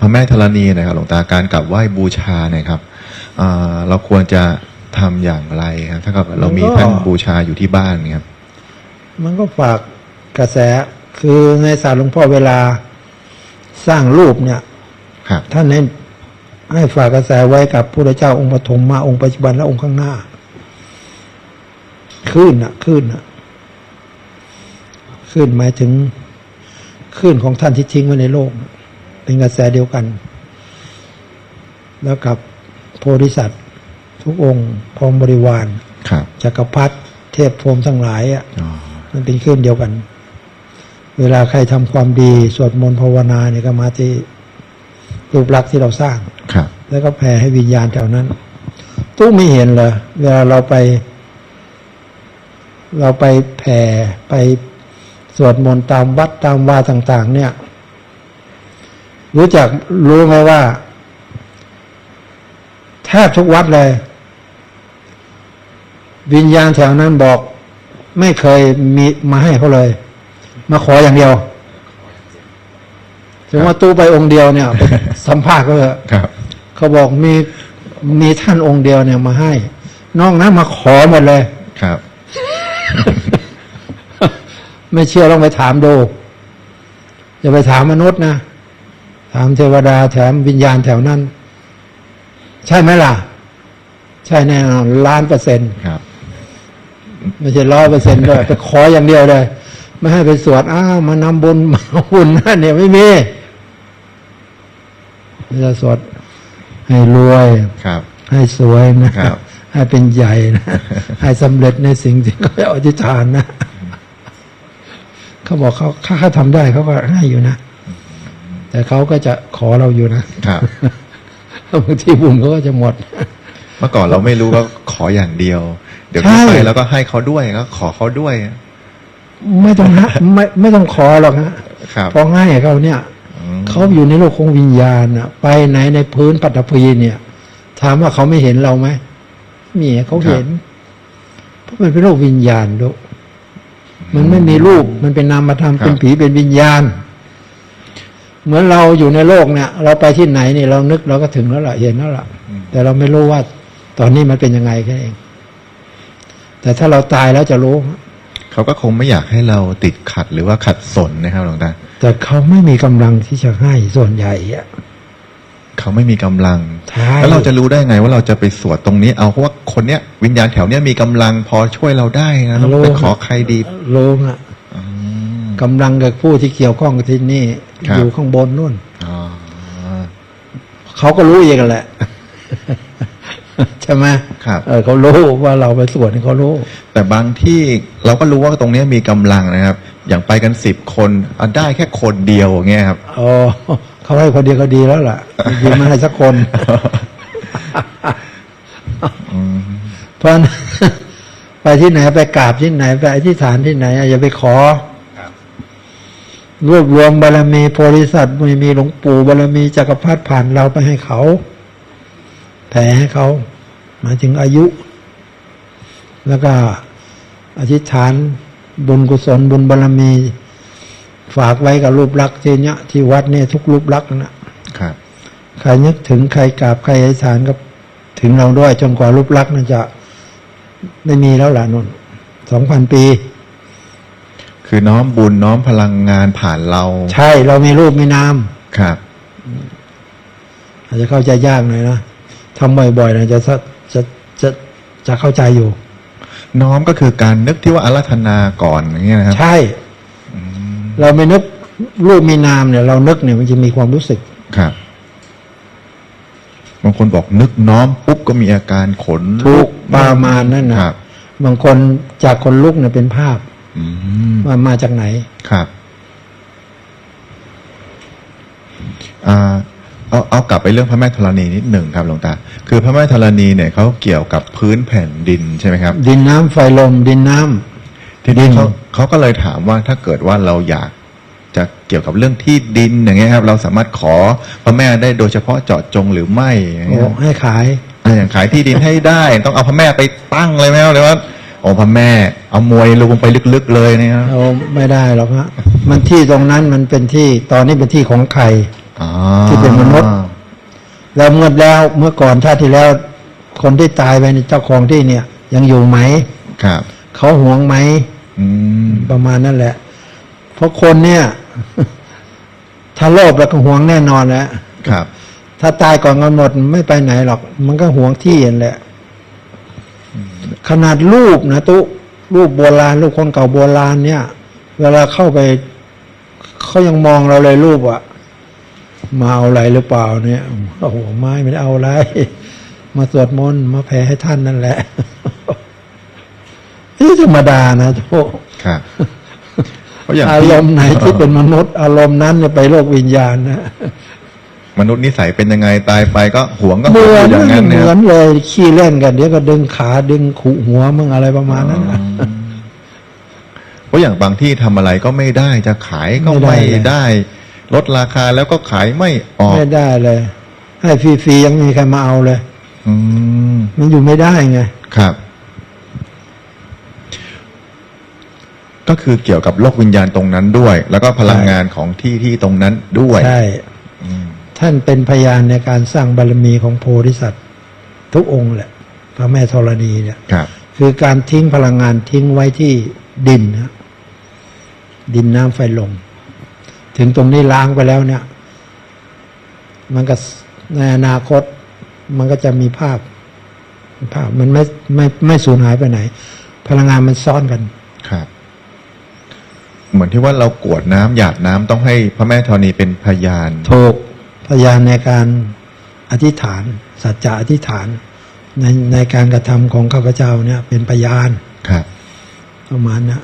พระแม่ธรณีเนะครับหลวงตาการกราบไหว้บูชาเนี่ยครับอ่าเราควรจะทำอย่างไรครับถ้าเกิดเรามีท่านบูชาอยู่ที่บ้านเนี่ยครับมันก็ฝากกระแสคือในศาสตร์หลวงพ่อเวลาสร้างรูปเนี่ยครับท่านให้ให้ฝากกระแสไว้กับพระเจ้าองค์ปฐมมาองค์ปัจจุบันและองค์ข้างหน้าขึ้นน่ะขึ้นน่ะขึ้นหมายถึงขึ้นของท่านที่ทิ้งไว้ในโลก เป็นกระแสเดียวกัน แล้วกับโพธิสัตว์ ทุกองค์พร้อมบริวารครับจักรพรรดิเทพพรหมทั้งหลายอะอ๋อมันเป็นคลื่นเดียวกัน เวลาใครทำความดี สวดมนต์ภาวนาเนี่ยก็มาที่รูปลักษณ์ที่เราสร้างครับ แล้วก็แผ่ให้วิญญาณแถวนั้น ตู้ไม่เห็นเหรอเวลาเราไป เราไปแผ่ไปสวดมนต์ตามวัดตามวาต่าง ๆ เนี่ย รู้จักรู้ไหมว่า แทบทุกวัดเลย วิญญาณแถวนั้นบอก ไม่เคยมีมาให้เขาเลย มาขออย่างเดียวถึงว่าตู้ไปองค์เดียวเนี่ยไปสัมภาษณ์เขาเลยครับเขาบอกมีมีท่านองค์เดียวเนี่ยมาให้ นอกนั้นมาขอหมดเลยครับ ไม่เชื่อลองไปถามดูอย่าไปถามมนุษย์นะ ถามเทวดาแถมวิญญาณแถวนั้น ใช่ไหมล่ะ ใช่แน่นอนล้านเปอร์เซ็นต์ครับไม่ใช่ร้อยเปอร์เซ็นต์ด้วยไปขออย่างเดียวเลย ไม่ให้ไปสวดอ้าวมานำบุญมาบุญนั่นเนี่ยไม่มีจะสวดให้รวยครับ ให้สวยนะครับ ให้เป็นใหญ่นะให้สำเร็จในสิ่งที่เขาอธิษฐานนะ เขาบอกเขาถ้าเขาทำได้เขาก็ให้อยู่นะ แต่เขาก็จะขอเราอยู่นะครับบางทีบุญเขาก็จะหมด เมื่อก่อนเราไม่รู้ก็ขออย่างเดียว เดี๋ยวใช่นี้ไปแล้วก็ให้เขาด้วยก็ขอเขาด้วย ไม่ต้องฮะไม่ไม่ต้องขอหรอกฮะครับพอง่ายเขาเนี่ยอืมเขาอยู่ในโลกของวิญญาณน่ะไปไหนในพื้นปัตตภีเนี่ย ถามว่าเขาไม่เห็นเราไหมมีเขาเห็น เพราะมันเป็นโลกวิญญาณด้วยมันไม่มีรูป มันเป็นนามธรรมเป็นผีเป็นวิญญาณ เหมือนเราอยู่ในโลกเนี่ย เราไปที่ไหนเนี่ยเรานึกเราก็ถึงแล้วล่ะเห็นแล้วล่ะ แต่เราไม่รู้ว่าตอนนี้มันเป็นยังไงแค่เอง แต่ถ้าเราตายแล้วจะรู้ เขาก็คงไม่อยากให้เราติดขัดหรือว่าขัดสนนะครับหลวงตาแต่เขาไม่มีกำลังที่จะให้ส่วนใหญ่อะเขาไม่มีกำลังใช่แล้วเราจะรู้ได้ไงว่าเราจะไปสวดตรงนี้ เอาเพราะว่าคนเนี้ยวิญญาณแถวเนี้ยมีกำลังพอช่วยเราได้นะต้องไปขอใครดีรู้อะอืม กำลังกับผู้ที่เกี่ยวข้องกับที่นี่ครับอยู่ข้างบนนู่นอ๋อเขาก็รู้เองกันแหละใช่ไหมครับเออเขารู้ว่าเราไปสวดให้เขารู้ แต่บางที่เราก็รู้ว่าตรงเนี้ยมีกำลังนะครับ อย่างไปกันสิบคนเอาได้แค่คนเดียวอย่างเงี้ยครับอ๋อเขาให้คนเดียวก็ดีแล้วล่ะยิงมาให้สักคนอืมเพราะฉะนั้นไปที่ไหนไปกราบที่ไหนไปอธิษฐานที่ไหนอย่าไปขอ รวบรวมบารมีโพธิสัตว์ไม่มีหลวงปู่บารมีจักรพรรดิผ่านเราไปให้เขาแผ่ให้เขาหมายถึงอายุ แล้วก็อธิษฐานบุญกุศลบุญบารมี ฝากไว้กับรูปลักษณ์ที่เนี้ยที่วัดเนี่ยทุกรูปลักษณ์นะครับใครนึกถึงใครกราบใครอธิษฐานก็ถึงเราด้วยจนกว่ารูปลักษณ์นั้นจะไม่มีแล้วล่ะนนสองพันปี คือน้อมบุญน้อมพลังงานผ่านเรา ใช่เรามีรูปมีนามครับ อาจจะเข้าใจยากหน่อยนะทำบ่อยๆนะจะจะจะจะจะเข้าใจอยู่ น้อมก็คือการนึกที่ว่าอารัธนาก่อนอย่างเงี้ยนะครับใช่ เราไม่นึกรูปมีนามเนี่ย เรานึกเนี่ยมันจะมีความรู้สึกครับบางคนบอกนึกน้อมปุ๊บก็มีอาการขนทุลุกข์ประมาณนั้นนะครับบางคนจากคนลุกเนี่ยเป็นภาพอืม ว่ามาจากไหน ครับอ่าเอาเอากลับไปเรื่องพระแม่ธรณีนิดหนึ่งครับหลวงตา คือพระแม่ธรณีเนี่ยเขาเกี่ยวกับพื้นแผ่นดินใช่ไหมครับ ดินน้ำไฟลมดินน้ำทีนี้ดินเขาเขาก็เลยถามว่าถ้าเกิดว่าเราอยากจะเกี่ยวกับเรื่องที่ดินอย่างเงี้ยครับ เราสามารถขอพระแม่ได้โดยเฉพาะเจาะจงหรือไม่อย่างโอ้เงี้ยให้ขายอะอย่างขายที่ดินให้ได้ ต้องเอาพระแม่ไปตั้งเลยไหมครับหรือว่า โอ้พระแม่ เอามวยลงไปลึกๆเลยเนี่ยครับเราไม่ได้หรอกฮะมันที่ตรงนั้นมันเป็นที่ตอนนี้เป็นที่ของใครอ๋อที่เป็นมนุษย์แล้วเมื่อแล้วเมื่อก่อนชาติที่แล้ว คนที่ตายไปในเจ้าของที่เนี่ย ยังอยู่ไหมครับเขาหวงไหมอืมประมาณนั่นแหละ เพราะคนเนี่ย ถ้าโลภแล้วก็หวงแน่นอนแหละครับ ถ้าตายก่อนกำหนดไม่ไปไหนหรอก มันก็หวงที่นั่นแหละ ขนาดรูปนะตุรูปโบราณรูปคนเก่าโบราณเนี่ย เวลาเข้าไปเขายังมองเราเลยรูปอะมาเอาอะไรหรือเปล่าเนี่ยโอ้โหไม่ไม่ได้เอาอะไร มาสวดมนต์มาแผ่ให้ท่านนั่นแหละนี่ธรรมดานะทุกครับเพราะอย่างอารมณ์ไหนที่เป็นมนุษย์ อารมณ์นั้นจะไปโลกวิญญาณนะ มนุษย์นิสัยเป็นยังไงตายไปก็หวงก็เหหวมืงอนอยู่อย่างนั้นเหเนี่ยมือนเลยขี้เล่นกันเดี๋ยวก็ดึงขาดึงขุหัวมึงอะไรประมาณนั้นนะ เพราะอย่างบางที่ทำอะไรก็ไม่ได้จะขายก็ไม่ไม่ได้ ได้ ลดราคาแล้วก็ขายไม่ออกไม่ได้เลย ให้ฟรีๆยังไม่มีใครมาเอาเลย อืมมันอยู่ไม่ได้ไง ครับ ก็คือเกี่ยวกับโลกวิญญาณตรงนั้นด้วย แล้วก็พลังงานของที่ที่ตรงนั้นด้วย ใช่อืม ท่านเป็นพยานในการสร้างบารมีของโพธิสัตว์ทุกองค์แหละ พระแม่ธรณีเนี่ยครับ คือการทิ้งพลังงานทิ้งไว้ที่ดินนะดินน้ำไฟลมถึงตรงนี้ล้างไปแล้วเนี่ย มันก็ในอนาคต มันก็จะมีภาพ ภาพมันไม่ไม่ไม่สูญหายไปไหน พลังงานมันซ่อนกันครับเหมือนที่ว่าเรากรวดน้ำหยาดน้ำต้องให้พระแม่ธรณีเป็นพยานถูก พยานในการอธิษฐาน สัจจะอธิษฐาน ในในการกระทำของข้าพเจ้าเนี่ยเป็นพยานครับประมาณนะ